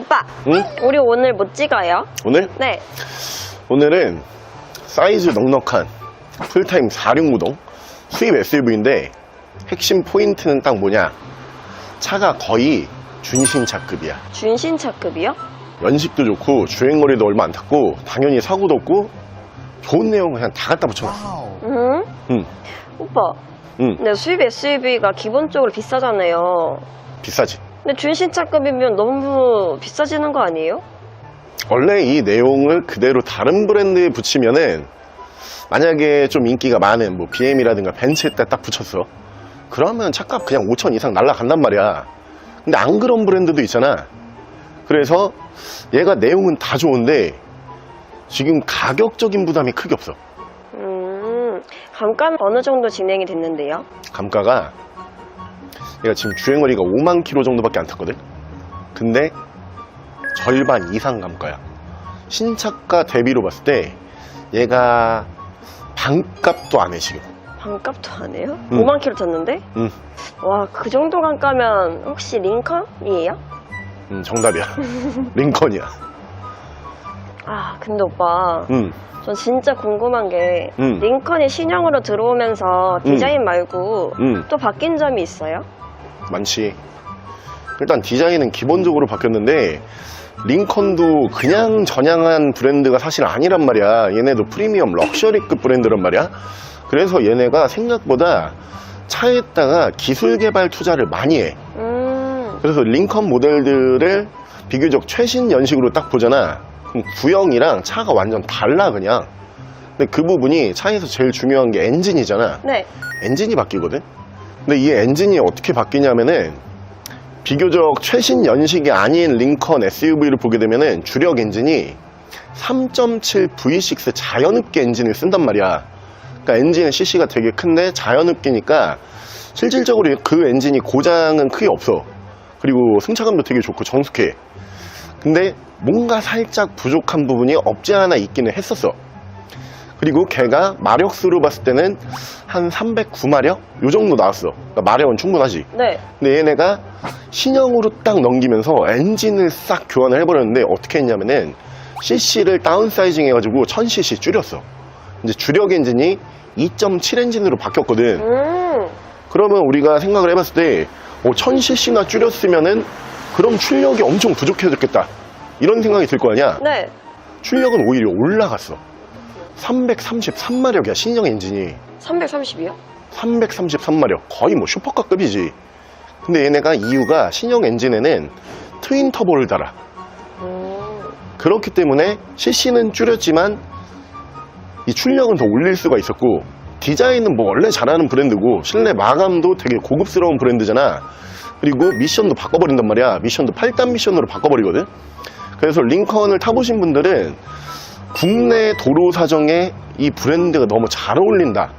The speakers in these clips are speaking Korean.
오빠, 응? 우리 오늘 뭐 찍어요? 오늘? 네. 오늘은 사이즈 넉넉한 풀타임 4륜구동 수입 SUV인데 핵심 포인트는 딱 뭐냐 차가 거의 준신차급이야 준신차급이요? 연식도 좋고 주행거리도 얼마 안 탔고 당연히 사고도 없고 좋은 내용 그냥 다 갖다 붙여놨어 응? 응, 오빠, 응 근데 수입 SUV가 기본적으로 비싸잖아요. 비싸지 근데 준신차급이면 너무 비싸지는 거 아니에요? 원래 이 내용을 그대로 다른 브랜드에 붙이면은 만약에 좀 인기가 많은 뭐 BM이라든가 벤츠에다 딱 붙였어 그러면 차값 그냥 5천 이상 날라간단 말이야 근데 안 그런 브랜드도 있잖아 그래서 얘가 내용은 다 좋은데 지금 가격적인 부담이 크게 없어 음, 감가는 어느 정도 진행이 됐는데요? 감가가 얘가 지금 주행거리가 5만 킬로 정도밖에 안 탔거든 근데 절반 이상 감가야 신차가 대비로 봤을 때 얘가 반값도 안 해 지금 반값도 안 해요? 응. 5만 킬로 탔는데? 응, 와, 그 정도 감가면 혹시 링컨이에요? 음, 정답이야 링컨이야 아, 근데 오빠, 음, 전 진짜 궁금한 게 음. 링컨이 신형으로 들어오면서 디자인 말고 음. 또 바뀐 점이 있어요? 많지 일단 디자인은 기본적으로 바뀌었는데 링컨도 그냥 전향한 브랜드가 사실 아니란 말이야 얘네도 프리미엄 럭셔리급 브랜드란 말이야 그래서 얘네가 생각보다 차에다가 기술 개발 투자를 많이 해 음, 그래서 링컨 모델들을 비교적 최신 연식으로 딱 보잖아. 그럼 구형이랑 차가 완전 달라 그냥. 근데 그 부분이 차에서 제일 중요한 게 엔진이잖아. 네. 엔진이 바뀌거든. 근데 이 엔진이 어떻게 바뀌냐면은 비교적 최신 연식이 아닌 링컨 SUV를 보게 되면은 주력 엔진이 3.7 V6 자연흡기 엔진을 쓴단 말이야. 그러니까 엔진의 CC가 되게 큰데 자연흡기니까 실질적으로 그 엔진이 고장은 크게 없어. 그리고 승차감도 되게 좋고 정숙해. 근데 뭔가 살짝 부족한 부분이 없지 않아 있기는 했었어. 그리고 걔가 마력수로 봤을 때는 한 309마력? 요 정도 나왔어. 그러니까 마력은 충분하지. 네. 근데 얘네가 신형으로 딱 넘기면서 엔진을 싹 교환을 해버렸는데 어떻게 했냐면은 CC를 다운사이징 해가지고 1000cc 줄였어. 이제 주력 엔진이 2.7 엔진으로 바뀌었거든. 음, 그러면 우리가 생각을 해봤을 때 어, 1000cc나 줄였으면은 그럼 출력이 엄청 부족해졌겠다. 이런 생각이 들 거 아니야? 네. 출력은 오히려 올라갔어. 333마력이야, 신형 엔진이. 330이요? 333마력. 거의 뭐 슈퍼카급이지. 근데 얘네가 이유가 신형 엔진에는 트윈 터보를 달아. 음, 그렇기 때문에 CC는 줄였지만 이 출력은 더 올릴 수가 있었고 디자인은 뭐 원래 잘하는 브랜드고 실내 마감도 되게 고급스러운 브랜드잖아 그리고 미션도 바꿔버린단 말이야 미션도 8단 미션으로 바꿔버리거든 그래서 링컨을 타보신 분들은 국내 도로 사정에 이 브랜드가 너무 잘 어울린다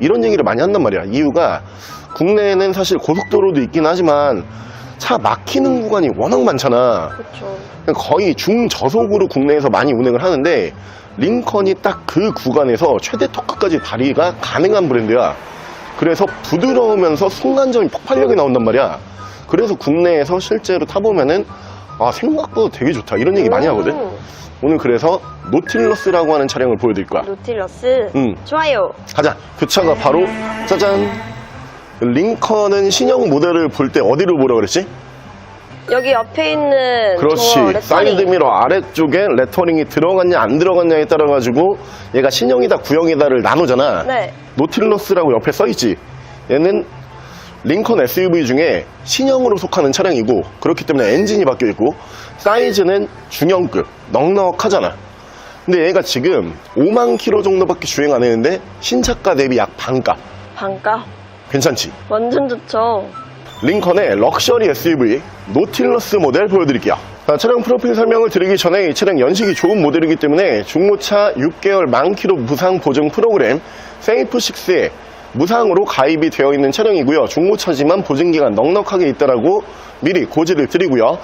이런 얘기를 많이 한단 말이야 이유가 국내에는 사실 고속도로도 있긴 하지만 차 막히는 구간이 워낙 많잖아 그쵸. 거의 중저속으로 국내에서 많이 운행을 하는데 링컨이 딱 그 구간에서 최대 토크까지 발휘가 가능한 브랜드야. 그래서 부드러우면서 순간적인 폭발력이 나온단 말이야. 그래서 국내에서 실제로 타보면은 아 생각보다 되게 좋다 이런 얘기 많이 하거든. 음, 오늘 그래서 노틸러스라고 하는 차량을 보여드릴 거야. 노틸러스. 응. 좋아요. 가자. 그 차가 바로 짜잔. 링컨은 신형 모델을 볼 때 어디로 보라 그랬지? 여기 옆에 있는 그렇지. 사이드미러 아래쪽에 레터링이 들어갔냐 안 들어갔냐에 따라 가지고 얘가 신형이다 구형이다를 나누잖아. 네. 노틸러스라고 옆에 써 있지. 얘는 링컨 SUV 중에 신형으로 속하는 차량이고 그렇기 때문에 엔진이 바뀌어 있고 사이즈는 중형급 넉넉하잖아. 근데 얘가 지금 5만 킬로 정도밖에 주행 안 했는데 신차가 대비 약 반값. 반가. 괜찮지? 완전 좋죠. 링컨의 럭셔리 SUV 노틸러스 모델 보여드릴게요. 자, 차량 프로필 설명을 드리기 전에 이 차량 연식이 좋은 모델이기 때문에 중고차 6개월 만키로 무상 보증 프로그램 세이프6에 무상으로 가입이 되어 있는 차량이고요. 중고차지만 보증기간 넉넉하게 있다라고 미리 고지를 드리고요.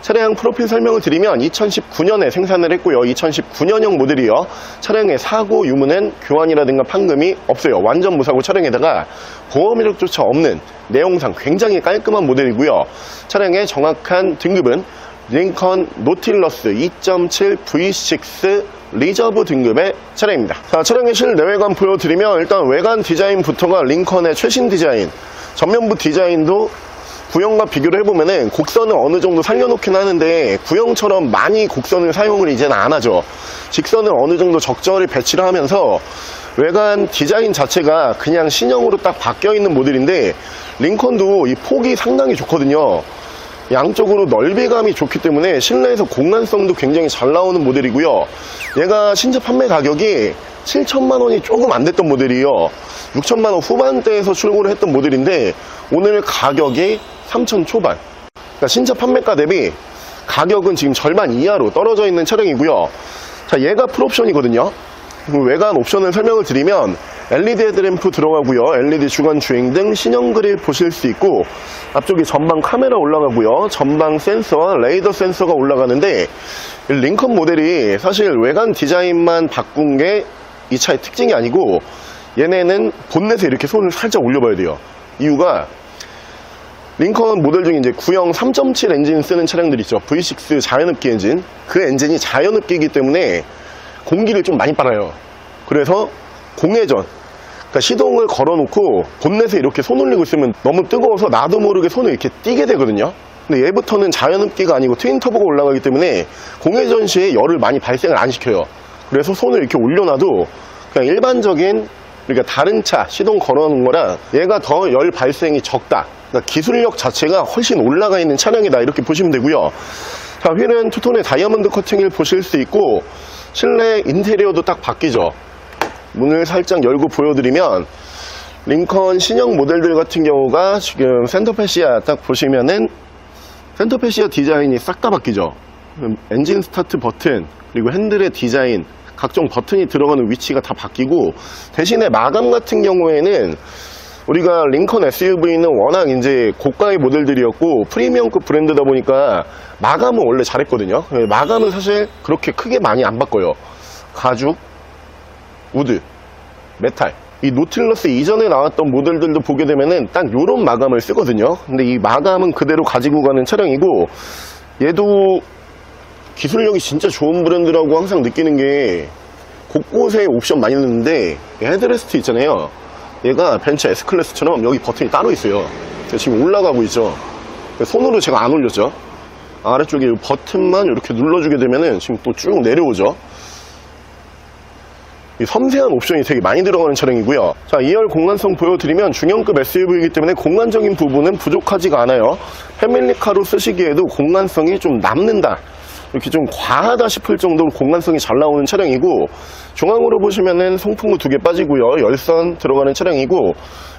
차량 프로필 설명을 드리면 2019년에 생산을 했고요. 2019년형 모델이요. 차량의 사고 유무는 교환이라든가 판금이 없어요. 완전 무사고 차량에다가 보험 이력조차 없는 내용상 굉장히 깔끔한 모델이고요. 차량의 정확한 등급은 링컨 노틸러스 2.7 V6 리저브 등급의 차량입니다. 자, 차량의 실내외관 보여드리면 일단 외관 디자인부터가 링컨의 최신 디자인, 전면부 디자인도 구형과 비교를 해보면은 곡선을 어느 정도 살려놓긴 하는데 구형처럼 많이 곡선을 사용을 이제는 안 하죠. 직선을 어느 정도 적절히 배치를 하면서 외관 디자인 자체가 그냥 신형으로 딱 바뀌어 있는 모델인데 링컨도 이 폭이 상당히 좋거든요. 양쪽으로 넓이감이 좋기 때문에 실내에서 공간성도 굉장히 잘 나오는 모델이고요. 얘가 신차 판매 가격이 7천만 원이 조금 안 됐던 모델이요. 6천만 원 후반대에서 출고를 했던 모델인데 오늘 가격이 3천 초반. 그러니까 신차 판매가 대비 가격은 지금 절반 이하로 떨어져 있는 차량이고요. 자, 얘가 풀옵션이거든요. 외관 옵션을 설명을 드리면 LED 헤드램프 들어가고요. LED 주간 주행 등 신형 그릴 보실 수 있고 앞쪽에 전방 카메라 올라가고요. 전방 센서, 레이더 센서가 올라가는데 이 링컨 모델이 사실 외관 디자인만 바꾼 게 이 차의 특징이 아니고 얘네는 본넷에 이렇게 손을 살짝 올려봐야 돼요. 이유가 링컨 모델 중에 이제 구형 3.7 엔진 쓰는 차량들 있죠. V6 자연흡기 엔진. 그 엔진이 자연흡기이기 때문에 공기를 좀 많이 빨아요. 그래서 공회전. 그러니까 시동을 걸어놓고 본넷에 이렇게 손 올리고 있으면 너무 뜨거워서 나도 모르게 손을 이렇게 띄게 되거든요. 근데 얘부터는 자연흡기가 아니고 트윈 터보가 올라가기 때문에 공회전 시에 열을 많이 발생을 안 시켜요. 그래서 손을 이렇게 올려놔도 그냥 일반적인 그러니까 다른 차 시동 걸어놓은 거랑 얘가 더 열 발생이 적다. 그러니까 기술력 자체가 훨씬 올라가 있는 차량이다 이렇게 보시면 되고요. 자 휠은 투톤의 다이아몬드 커팅을 보실 수 있고 실내 인테리어도 딱 바뀌죠. 문을 살짝 열고 보여드리면 링컨 신형 모델들 같은 경우가 지금 센터페시아 딱 보시면은 센터페시아 디자인이 싹 다 바뀌죠. 음, 엔진 스타트 버튼 그리고 핸들의 디자인 각종 버튼이 들어가는 위치가 다 바뀌고 대신에 마감 같은 경우에는 우리가 링컨 SUV는 워낙 이제 고가의 모델들이었고 프리미엄급 브랜드다 보니까 마감은 원래 잘했거든요. 마감은 사실 그렇게 크게 많이 안 바꿔요. 가죽, 우드, 메탈. 이 노틸러스 이전에 나왔던 모델들도 보게 되면은 딱 요런 마감을 쓰거든요. 근데 이 마감은 그대로 가지고 가는 차량이고 얘도 기술력이 진짜 좋은 브랜드라고 항상 느끼는 게 곳곳에 옵션 많이 넣는데 이 헤드레스트 있잖아요. 얘가 벤츠 S클래스처럼 여기 버튼이 따로 있어요. 지금 올라가고 있죠. 손으로 제가 안 올렸죠. 아래쪽에 이 버튼만 이렇게 눌러주게 되면은 지금 또 쭉 내려오죠. 이 섬세한 옵션이 되게 많이 들어가는 차량이고요. 자, 2열 공간성 보여드리면 중형급 SUV이기 때문에 공간적인 부분은 부족하지가 않아요. 패밀리카로 쓰시기에도 공간성이 좀 남는다. 이렇게 좀 과하다 싶을 정도로 공간성이 잘 나오는 차량이고 중앙으로 보시면은 송풍구 두 개 빠지고요. 열선 들어가는 차량이고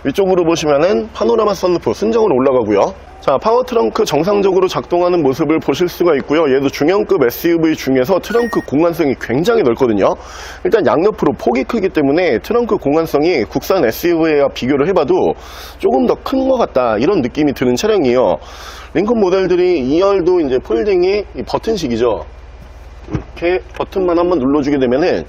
위쪽으로 보시면은 파노라마 선루프 순정으로 올라가고요. 자, 파워 트렁크 정상적으로 작동하는 모습을 보실 수가 있고요. 얘도 중형급 SUV 중에서 트렁크 공간성이 굉장히 넓거든요. 일단 양옆으로 폭이 크기 때문에 트렁크 공간성이 국산 SUV와 비교를 해봐도 조금 더 큰 것 같다 이런 느낌이 드는 차량이에요. 링컨 모델들이 2열도 이제 폴딩이 이 버튼식이죠. 이렇게 버튼만 한번 눌러주게 되면은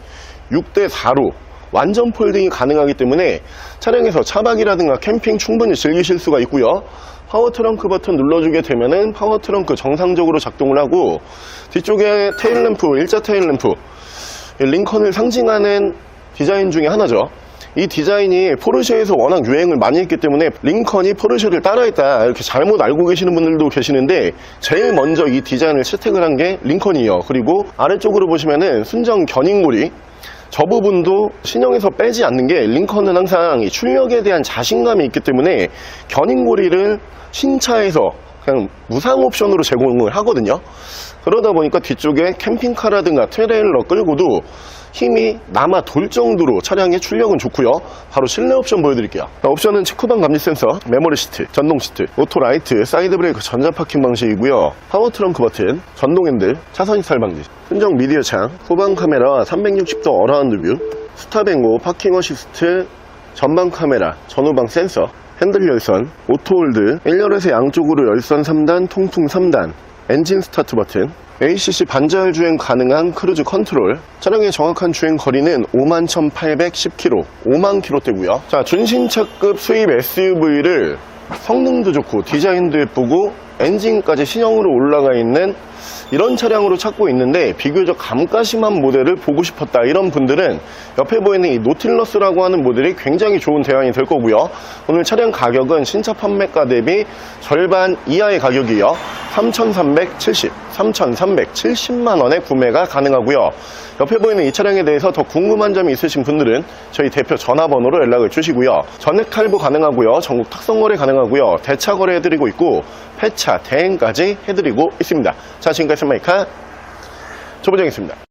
6대4로 완전 폴딩이 가능하기 때문에 차량에서 차박이라든가 캠핑 충분히 즐기실 수가 있고요. 파워 트렁크 버튼 눌러주게 되면은 파워 트렁크 정상적으로 작동을 하고 뒤쪽에 테일 램프, 일자 테일 램프 링컨을 상징하는 디자인 중에 하나죠. 이 디자인이 포르쉐에서 워낙 유행을 많이 했기 때문에 링컨이 포르쉐를 따라했다 이렇게 잘못 알고 계시는 분들도 계시는데 제일 먼저 이 디자인을 채택을 한 게 링컨이에요. 그리고 아래쪽으로 보시면은 순정 견인고리 저 부분도 신형에서 빼지 않는 게 링컨은 항상 이 출력에 대한 자신감이 있기 때문에 견인고리를 신차에서 그냥 무상 옵션으로 제공을 하거든요. 그러다 보니까 뒤쪽에 캠핑카라든가 트레일러 끌고도 힘이 남아 돌 정도로 차량의 출력은 좋고요. 바로 실내 옵션 보여드릴게요. 자, 옵션은 측후방 감지 센서, 메모리 시트, 전동 시트, 오토 라이트, 사이드 브레이크 전자 파킹 방식이고요. 파워 트렁크 버튼, 전동 핸들, 차선 이탈 방지, 순정 미디어 창, 후방 카메라 360도 어라운드 뷰, 스탑 앵고, 파킹 어시스트, 전방 카메라, 전후방 센서, 핸들 열선, 오토 홀드, 1열에서 양쪽으로 열선 3단, 통풍 3단, 엔진 스타트 버튼, ACC 반자율 주행 가능한 크루즈 컨트롤, 차량의 정확한 주행 거리는 51,810km, 5만 km대고요. 자, 준신차급 수입 SUV를 성능도 좋고 디자인도 예쁘고 엔진까지 신형으로 올라가 있는 이런 차량으로 찾고 있는데 비교적 감가심한 모델을 보고 싶었다. 이런 분들은 옆에 보이는 이 노틸러스라고 하는 모델이 굉장히 좋은 대안이 될 거고요. 오늘 차량 가격은 신차 판매가 대비 절반 이하의 가격이요. 3,370, 3,370만 원에 구매가 가능하고요. 옆에 보이는 이 차량에 대해서 더 궁금한 점이 있으신 분들은 저희 대표 전화번호로 연락을 주시고요. 전액 할부 가능하고요. 전국 탁송 거래 가능하고요. 대차 거래 해드리고 있고 폐차 대행까지 해드리고 있습니다. 자 지금까지 마이카 조보정이었습니다